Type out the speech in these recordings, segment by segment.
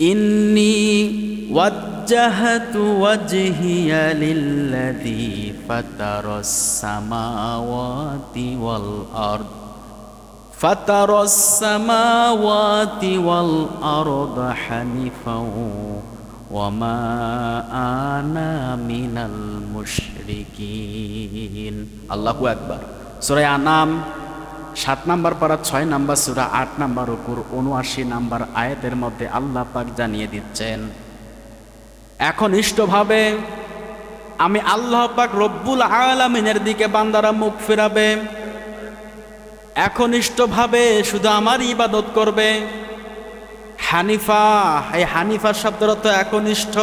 إني وجهت وجهي للذي فطر السماوات والأرض. فطر السماوات والأرض حنيفا وما أنا من المشركين. الله أكبر. سورة أنام সাত নাম্বার পারা, ছয় নাম্বার সুরা, আট নাম্বার উপর উনআশি নাম্বার আয়াতের মধ্যে আল্লাহ পাক জানিয়ে দিচ্ছেন, এখন ইষ্টভাবে আমি আল্লাহ পাক রব্বুল আলামিনের দিকে বান্দারা মুখ ফেরাবে, এখন ইষ্টভাবে শুধু আমার ইবাদত করবে। হানিফা, এই হানিফা শব্দের অর্থ একনিষ্ঠ,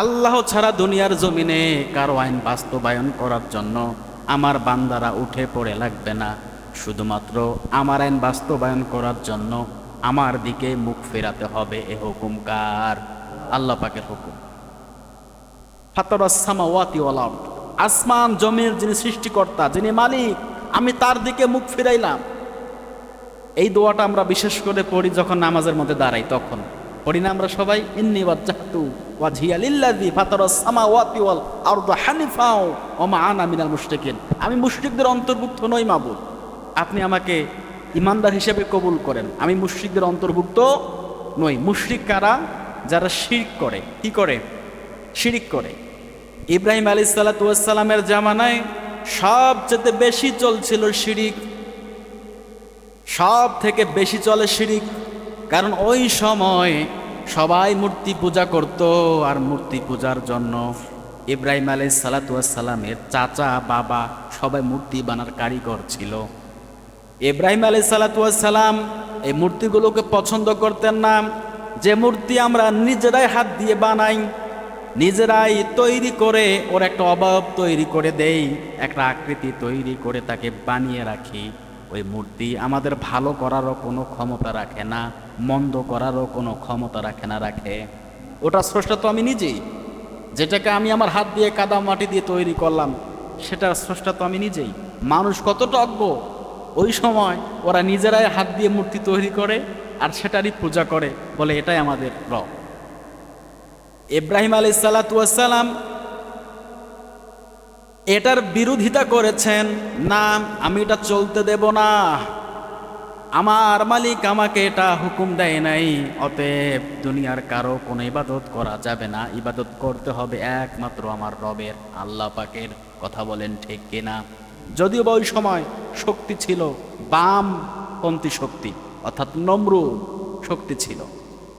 আল্লাহ ছাড়া দুনিয়ার জমিনে কারও আইন বাস্তবায়ন করার জন্য আমার বান্দারা উঠে পড়ে লাগবে না। শুধুমাত্র আমার আইন বাস্তবায়ন করার জন্য আমার দিকে মুখ ফেরাতে হবে এ হুকুমকার আল্লাহ পাকের হুকুম। ফাতরাসামাওয়াতি ওয়াল। আসমান জমির যিনি সৃষ্টিকর্তা, যিনি মালিক, আমি তার দিকে মুখ ফিরাইলাম। এই দোয়াটা আমরা বিশেষ করে পড়ি যখন নামাজের মধ্যে দাঁড়াই, তখন। পড়ি না আমরা সবাই? ইন্নি ওয়াজ্জাহতু ওয়াজহিয়া লিল্লাযী ফাতারাস সামাওয়াতি ওয়াল আরদা হানিফাও ওয়া মা আনা মিনাল মুশরিকিন। আমি মুশরিকদের অন্তর্ভুক্ত নই মাবুদ। আপনি আমাকে ইমানদার হিসেবে কবুল করেন। আমি মুশরিকদের অন্তর্ভুক্ত নই। মুশরিক কারা? যারা শিরক করে। কি করে? শিরিক করে। ইব্রাহিম আলী সালাতামের জামানায় সবচেয়ে বেশি চলছিল শিরিক। সব থেকে বেশি চলে শিরিক। কারণ ওই সময় সবাই মূর্তি পূজা করত আর মূর্তি পূজার জন্য ইব্রাহিম আলাই সালাতামের চাচা, বাবা সবাই মূর্তি বানার কারিগর ছিল। ইব্রাহিম আলাই সালাতাম এই মূর্তিগুলোকে পছন্দ করতেন না। যে মূর্তি আমরা নিজেরাই হাত দিয়ে বানাই, নিজেরাই তৈরি করে ওর একটা অভাব তৈরি করে দেই, একটা আকৃতি তৈরি করে তাকে বানিয়ে রাখি। ওই মূর্তি আমাদের ভালো করারও কোনো ক্ষমতা রাখে না, মন্দ করারও কোনো ক্ষমতা রাখে না, রাখে। ওটা স্রষ্টা তো আমি নিজেই। যেটাকে আমি আমার হাত দিয়ে কাদা মাটি দিয়ে তৈরি করলাম, সেটার স্রষ্টা তো আমি নিজেই। মানুষ কতটা অজ্ঞ ওই সময় ওরা নিজেরাই হাত দিয়ে মূর্তি তৈরি করে আর সেটারই পূজা করে বলে এটাই আমাদের রব। ইব্রাহিম আলী সালাতাম এটার বিরোধিতা করেছেন, না, আমি এটা চলতে দেব না। আমার মালিক আমাকে এটা হুকুম দেয় নাই। অতএব দুনিয়ার কারও কোনো ইবাদত করা যাবে না। ইবাদত করতে হবে একমাত্র আমার রবের। আল্লাহ পাকের কথা বলেন ঠিক কিনা? যদিও বা ওই সময় শক্তি ছিল বামপন্থী শক্তি অর্থাৎ নম্র শক্তি ছিল।